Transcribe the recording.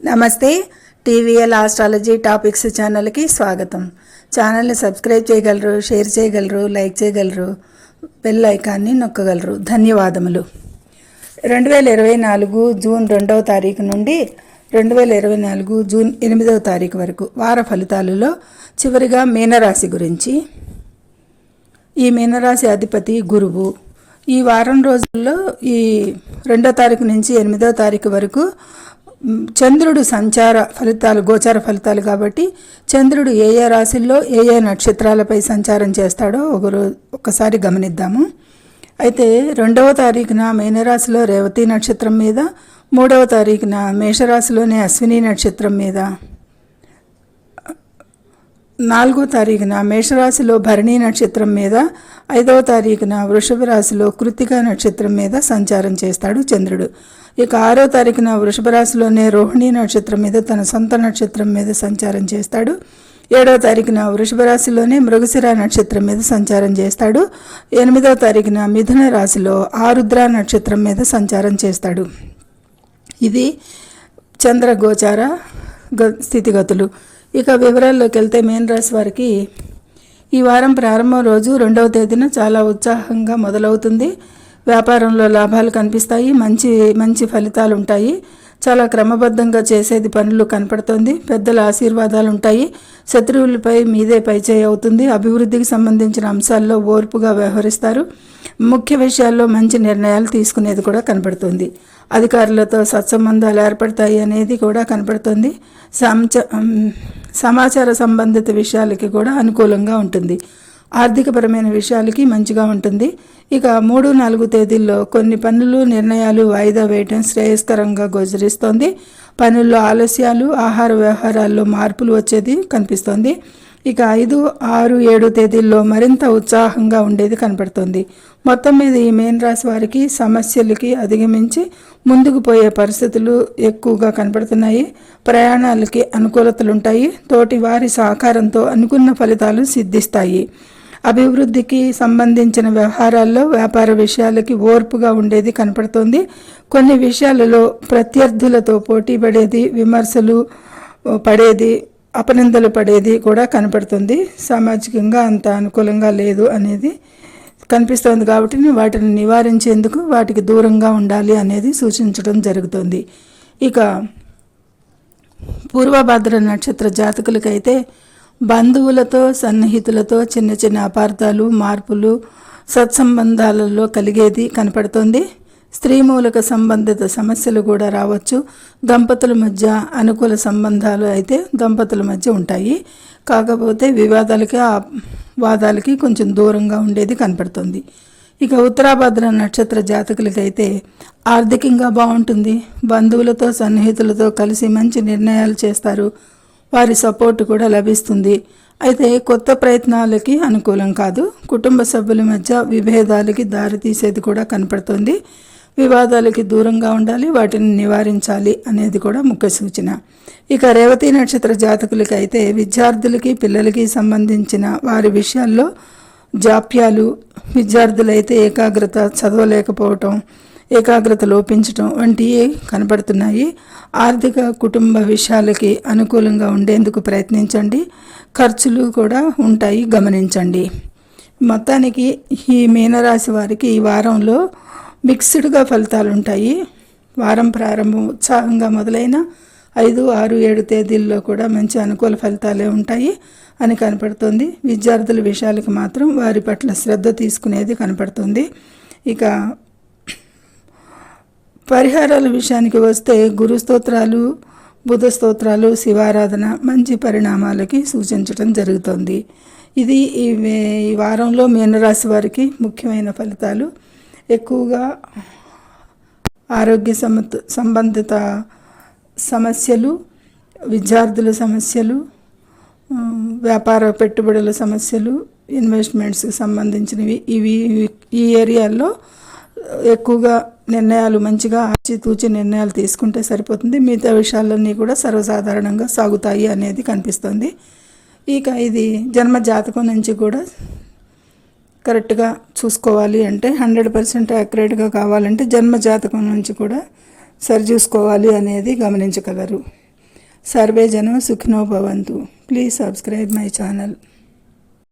నమస్తే TVL astrology topics ఛానల్కి స్వాగతం. ఛానల్ని సబ్స్క్రైబ్ చేయగలరు షేర్ చేయగలరు లైక్ చేయగలరు బెల్ ఐకాన్ని నొక్కగలరు. ధన్యవాదములు. రెండు వేల ఇరవై నాలుగు జూన్ రెండవ తారీఖు నుండి రెండు వేల ఇరవై నాలుగు జూన్ ఎనిమిదవ తారీఖు వరకు వార ఫలితాలలో చివరిగా మీనరాశి గురించి. ఈ మీనరాశి అధిపతి గురువు. ఈ వారం రోజుల్లో ఈ రెండో తారీఖు నుంచి ఎనిమిదో తారీఖు వరకు చంద్రుడు సంచార ఫలితాలు గోచార ఫలితాలు కాబట్టి చంద్రుడు ఏ ఏ రాశుల్లో ఏ ఏ నక్షత్రాలపై సంచారం చేస్తాడో ఒకరు ఒకసారి గమనిద్దాము. అయితే రెండవ తారీఖున మీనరాశిలో రేవతి నక్షత్రం మీద మూడవ తారీఖున మేషరాశిలోనే అశ్విని నక్షత్రం మీద. నాలుగో తారీఖున మేషరాశిలో భరణి నక్షత్రం మీద ఐదవ తారీఖున వృషభ రాశిలో కృతిక నక్షత్రం మీద సంచారం చేస్తాడు చంద్రుడు. ఇక ఆరో తారీఖున వృషభ రాశిలోనే రోహిణి నక్షత్రం మీద తన సొంత నక్షత్రం మీద సంచారం చేస్తాడు. ఏడవ తారీఖున వృషభ రాశిలోనే మృగశిర నక్షత్రం మీద సంచారం చేస్తాడు. ఎనిమిదవ తారీఖున మిథున రాశిలో ఆరుద్ర నక్షత్రం మీద సంచారం చేస్తాడు. ఇది చంద్ర గోచార గ- స్థితిగతులు. ఇక వివరాల్లోకి వెళ్తే మేన్ రాశి వారికి ఈ వారం ప్రారంభం రోజు రెండవ తేదీన చాలా ఉత్సాహంగా మొదలవుతుంది. వ్యాపారంలో లాభాలు కనిపిస్తాయి. మంచి మంచి ఫలితాలు ఉంటాయి చాలా క్రమబద్ధంగా చేసేది పనులు కనపడుతుంది. పెద్దల ఆశీర్వాదాలు ఉంటాయి శత్రువులపై మీదే పైచేయి అవుతుంది. అభివృద్ధికి సంబంధించిన అంశాల్లో ఓర్పుగా వ్యవహరిస్తారు. ముఖ్య విషయాల్లో మంచి నిర్ణయాలు తీసుకునేది కూడా కనపడుతుంది. అధికారులతో సత్సంబంధాలు ఏర్పడతాయి అనేది కూడా కనపడుతుంది. సంచ సమాచార సంబంధిత విషయాలకి కూడా అనుకూలంగా ఉంటుంది. ఆర్థికపరమైన విషయాలకి మంచిగా ఉంటుంది. ఇక మూడు నాలుగు తేదీల్లో కొన్ని పనులు నిర్ణయాలు వాయిదా వేయటం శ్రేయస్కరంగా గోచరిస్తోంది. పనుల్లో ఆలస్యాలు ఆహార వ్యవహారాల్లో మార్పులు వచ్చేది కనిపిస్తోంది. ఇక ఐదు ఆరు ఏడు తేదీల్లో మరింత ఉత్సాహంగా ఉండేది కనపడుతుంది. మొత్తం మీద ఈ మేన్ రాశి వారికి సమస్యలకి అధిగమించి ముందుకు పోయే పరిస్థితులు ఎక్కువగా కనపడుతున్నాయి. ప్రయాణాలకి అనుకూలతలుంటాయి. తోటి వారి సహకారంతో అనుకున్న ఫలితాలు సిద్ధిస్తాయి. అభివృద్ధికి సంబంధించిన వ్యవహారాల్లో వ్యాపార విషయాలకి ఓర్పుగా ఉండేది కనపడుతోంది. కొన్ని విషయాలలో ప్రత్యర్థులతో పోటీ పడేది విమర్శలు పడేది అపనిందలు పడేది కూడా కనపడుతుంది. సామాజికంగా అంత అనుకూలంగా లేదు అనేది కనిపిస్తోంది కాబట్టి వాటిని నివారించేందుకు వాటికి దూరంగా ఉండాలి అనేది సూచించడం జరుగుతుంది. ఇక పూర్వభద్ర నక్షత్ర జాతకులకైతే బంధువులతో సన్నిహితులతో చిన్న చిన్న అపార్థాలు మార్పులు సత్సంబంధాలలో కలిగేది కనపడుతుంది. స్త్రీ మూలక సంబంధిత సమస్యలు కూడా రావచ్చు. దంపతుల మధ్య అనుకూల సంబంధాలు అయితే దంపతుల మధ్య ఉంటాయి. కాకపోతే వివాదాలకి ఆ వాదాలకి కొంచెం దూరంగా ఉండేది కనపడుతుంది. ఇక ఉత్తరాభద్ర నక్షత్ర జాతకులకైతే ఆర్థికంగా బాగుంటుంది. బంధువులతో సన్నిహితులతో కలిసి మంచి నిర్ణయాలు చేస్తారు. వారి సపోర్ట్ కూడా లభిస్తుంది. అయితే కొత్త ప్రయత్నాలకి అనుకూలం కాదు. కుటుంబ సభ్యుల మధ్య విభేదాలకి దారితీసేది కూడా కనపడుతుంది. వివాదాలకి దూరంగా ఉండాలి వాటిని నివారించాలి అనేది కూడా ముఖ్య సూచన. ఇక రేవతి నక్షత్ర జాతకులకి అయితే విద్యార్థులకి పిల్లలకి సంబంధించిన వారి విషయాల్లో జాప్యాలు విద్యార్థులైతే ఏకాగ్రత చదవలేకపోవటం ఏకాగ్రత లోపించటం వంటివి కనపడుతున్నాయి. ఆర్థిక కుటుంబ విషయాలకి అనుకూలంగా ఉండేందుకు ప్రయత్నించండి. ఖర్చులు కూడా ఉంటాయి గమనించండి. మొత్తానికి ఈ మీనరాశి వారికి ఈ వారంలో మిక్స్డ్గా ఫలితాలు ఉంటాయి వారం ప్రారంభం ఉత్సాహంగా మొదలైన ఐదు ఆరు ఏడు తేదీల్లో కూడా మంచి అనుకూల ఫలితాలే ఉంటాయి అని కనపడుతుంది. విద్యార్థుల విషయాలకు మాత్రం వారి పట్ల శ్రద్ధ తీసుకునేది కనపడుతుంది. ఇక పరిహారాల విషయానికి వస్తే గురు స్తోత్రాలు బుధ స్తోత్రాలు శివారాధన మంచి పరిణామాలకి సూచించడం జరుగుతుంది. ఇది ఈ వారంలో మీనరాశి వారికి ముఖ్యమైన ఫలితాలు. ఎక్కువగా ఆరోగ్య సమత్ సంబంధిత సమస్యలు విద్యార్థుల సమస్యలు వ్యాపార పెట్టుబడుల సమస్యలు ఇన్వెస్ట్మెంట్స్కి సంబంధించినవి. ఇవి ఈ ఏరియాల్లో ఎక్కువగా నిర్ణయాలు మంచిగా ఆచితూచి నిర్ణయాలు తీసుకుంటే సరిపోతుంది. మిగతా విషయాలన్నీ కూడా సర్వసాధారణంగా సాగుతాయి అనేది కనిపిస్తుంది. ఇక ఇది జన్మ జాతకం నుంచి కూడా కరెక్ట్గా చూసుకోవాలి అంటే హండ్రెడ్ పర్సెంట్ యాక్యురేట్గా కావాలంటే జన్మ జాతకం నుంచి కూడా సరి చూసుకోవాలి అనేది గమనించగలరు. సర్వే జనం సుఖినో భవంతు. Please subscribe my channel.